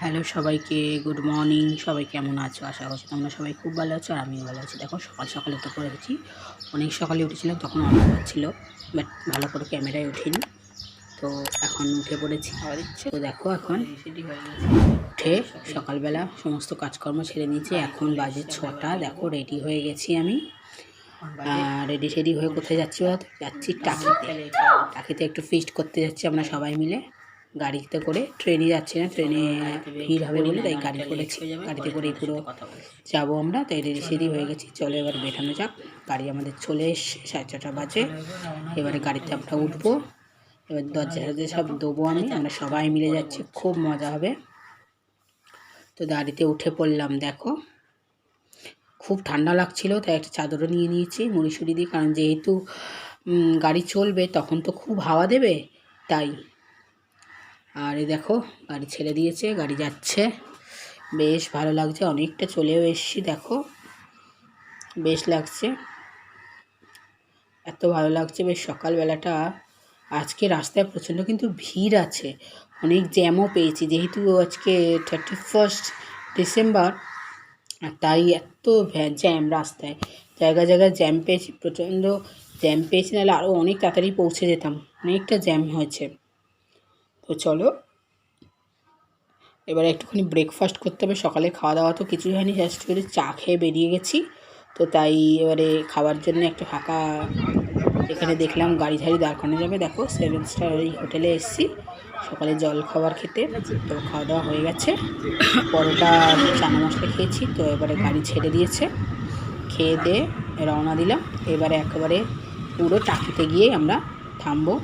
Hello সবাইকে, good morning. সবাই কেমন আছো? আশা করছি তোমরা সবাই খুব ভালো আছো আর আমিও ভালো আছি। দেখো, সকাল সকালে তো করে গেছি অনেক সকালে উঠেছিলাম, তখন অন্ধকার ছিল, বাট ভালো করে ক্যামেরায় উঠিনি। তো এখন উঠে পড়েছি। তো দেখো এখন উঠে সকালবেলা সমস্ত কাজকর্ম ছেড়ে নিয়েছি। এখন বাজে ছটা। দেখো রেডি হয়ে গেছি আমি। রেডি টেডি হয়ে কোথায় যাচ্ছি? যাচ্ছি টাকিতে। টাকিতে একটু ফিস্ট করতে যাচ্ছি আমরা সবাই মিলে। গাড়িতে করে ট্রেনে যাচ্ছি না ট্রেনে ভিড় হবে বলে তাই গাড়ি করেছি গাড়িতে করে পুরো যাব আমরা তাই রেডি সেডি হয়ে গেছি চলো এবার বেঠানো যাক। গাড়ি আমাদের চলে এসছে সাড়ে ছটা বাজে। এবারে গাড়িতে আমরা উঠবো। এবার দরজা টরজা সব দেবো আমি আমরা সবাই মিলে যাচ্ছি খুব মজা হবে। তো গাড়িতে উঠে পড়লাম দেখো। খুব ঠান্ডা লাগছিল তাই একটা চাদরও নিয়ে নিয়েছি মুড়ি সুড়ি দিয়ে কারণ যেহেতু গাড়ি চলবে তখন তো খুব হাওয়া দেবে তাই আর এই দেখো, গাড়ি ছেড়ে দিয়েছে, গাড়ি যাচ্ছে। বেশ ভালো লাগছে, অনেকটা চলেও এসছি, দেখো। বেশ লাগছে। এত ভালো লাগছে, বেশ সকালবেলাটা। আজকে রাস্তায় প্রচণ্ড কিন্তু ভিড় আছে। অনেক জ্যামও পেয়েছি, যেহেতু আজকে থার্টি ফার্স্ট ডিসেম্বর তাই এত জ্যাম রাস্তায়। জায়গায় জায়গায় জ্যাম পেয়েছি, প্রচণ্ড জ্যাম পেয়েছি, নাহলে আরও অনেক তাড়াতাড়ি পৌঁছে যেতাম। অনেকটা জ্যাম হয়েছে। তো চলো। এবারে একটুখানি ব্রেকফাস্ট করতে হবে। সকালে খাওয়া দাওয়া তো কিছুই হয়নি জাস্ট করে চা খেয়ে বেরিয়ে গেছি। তো তাই এবারে খাওয়ার জন্য একটা ফাঁকা এখানে দেখলাম গাড়ি ঝাড়ি দাঁড় করানো যাবে। দেখো সেভেন স্টার ওই হোটেলে এসেছি। সকালে জল খাবার খেতে। তো খাওয়া দাওয়া হয়ে গেছে। পরোটা, চানা মশলা খেয়েছি। তো এবারে গাড়ি ছেড়ে দিয়েছে। খেয়ে দিয়ে রওনা দিলাম। এবারে একেবারে পুরো টাকিতে গিয়ে আমরা থামবো।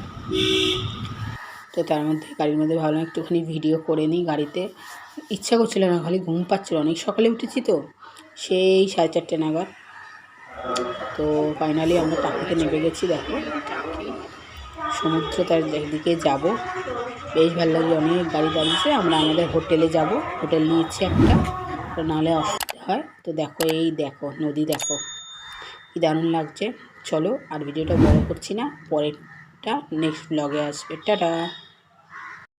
তো তার মধ্যে, গাড়ির মধ্যে ভাবলাম একটুখানি ভিডিও করে নিই গাড়িতে। ইচ্ছা করছিল না, খালি ঘুম পাচ্ছিল। অনেক সকালে উঠেছি তো, সেই সাড়ে চারটে নাগাদ। তো ফাইনালি আমরা টাকিতে নেমে গেছি, দেখো। সমুদ্র তার দিকে যাব। বেশ ভালো লাগে অনেক গাড়ি দাঁড়িয়েছে। আমরা আমাদের হোটেলে যাব। হোটেল নিয়েছি একটা, তো নাহলে অসুবিধা হয়। তো দেখো, এই দেখো, নদী দেখো। কি দারুণ লাগছে। চলো, আর ভিডিওটা বড় করছি না পরেরটা নেক্সট ব্লগে আসবে টাটা